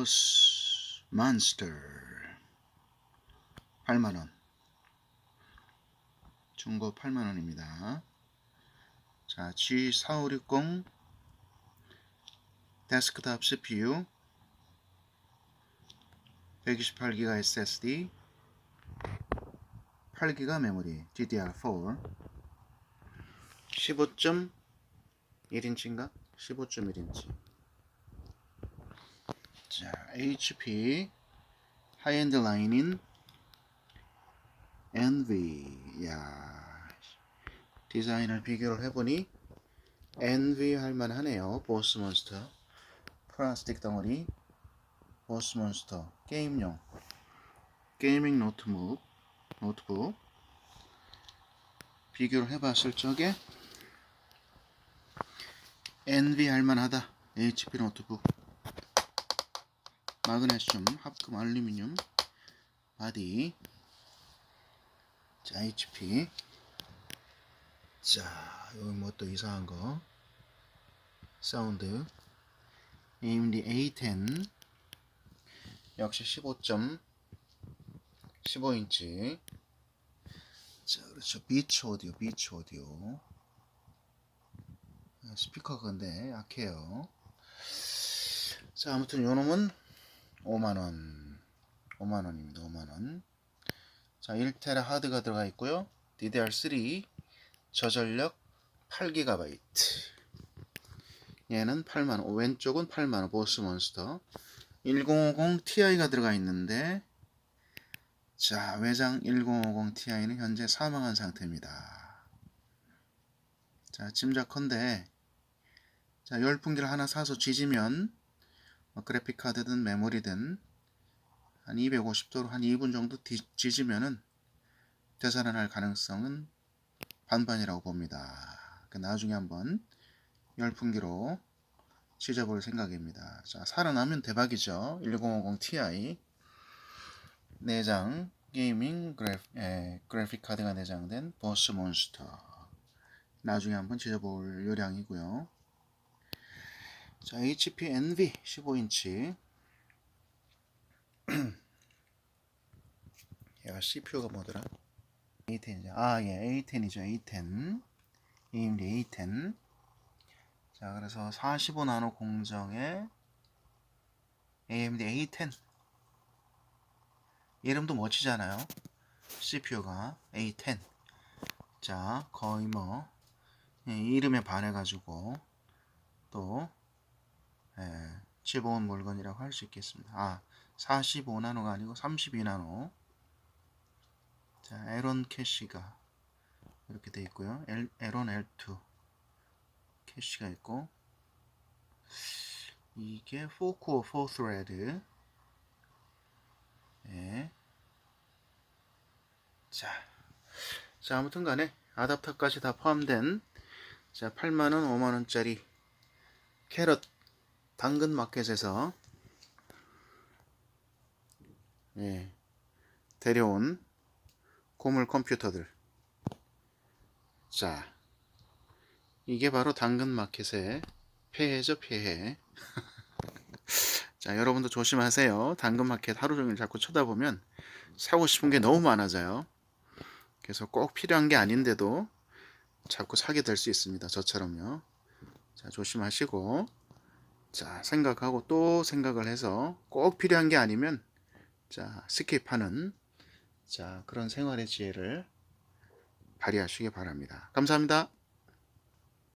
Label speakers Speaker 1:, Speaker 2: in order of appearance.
Speaker 1: 보스 몬스터 8만원. 중고 8만원입니다. 자 G4560 데스크탑 CPU 128기가 SSD 8기가 메모리 DDR4 15.1인치인가? 15.1인치. 자 HP 하이엔드 라인인 NV 야 디자인을 비교를 해보니 NV 할만하네요. 보스몬스터 플라스틱 덩어리 보스몬스터 게임용 게이밍 노트북 노트북. 비교를 해봤을 적에 NV 할만하다. HP 노트북 마그네슘 합금 알루미늄 바디 자 HP 자 여기 뭐 또 이상한 거? 사운드. AMD A10 역시 15점 15인치. 자 그렇죠. 비치 오디오 비치 오디오. 아, 스피커가 근데 약해요. 자 아무튼 요놈은 5만원. 5만원입니다 5만원. 자 1테라 하드가 들어가 있고요. DDR3 저전력 8GB 얘는 8만원 왼쪽은 8만원 보스몬스터. 1050 Ti가 들어가 있는데 자 외장 1050 Ti는 현재 사망한 상태입니다. 자 짐작컨대. 자 열풍기를 하나 사서 쥐지면 뭐 그래픽 카드든 메모리든 한 250도로 한 2분 정도 뒤- 지지면은 되살아날 가능성은 반반이라고 봅니다. 그 나중에 한번 열풍기로 지져볼 생각입니다. 자, 살아나면 대박이죠. 1050 Ti 내장 게이밍 그래프, 에, 그래픽 카드가 내장된 보스 몬스터 나중에 한번 지져볼 요량이고요. 자, HP Envy 15인치 얘가 CPU가 뭐더라? A10이죠. 아, 예, A10이죠. A10. AMD A10. 자, 그래서 45나노 공정의 AMD A10. 이름도 멋지잖아요. CPU가 A10. 자, 거의 뭐 예, 이름에 반해가지고 또 예, 집어온 물건이라고 할 수 있겠습니다. 아, 45나노가 아니고 32나노. 자, 에론 캐시가 이렇게 돼 있고요. 엘, 에론 L2 캐시가 있고 이게 4코어 4thread 예. 자, 자 아무튼 간에 아답터까지 다 포함된 자 8만원 5만원짜리 캐럿 당근 마켓에서 예, 데려온 고물 컴퓨터들. 자, 이게 바로 당근 마켓의 폐해죠, 폐해. 자, 여러분도 조심하세요. 당근 마켓 하루 종일 자꾸 쳐다보면 사고 싶은 게 너무 많아져요. 그래서 꼭 필요한 게 아닌데도 자꾸 사게 될 수 있습니다. 저처럼요. 자, 조심하시고, 자, 생각하고 또 생각을 해서 꼭 필요한 게 아니면, 자, 스킵하는, 자, 그런 생활의 지혜를 발휘하시기 바랍니다. 감사합니다.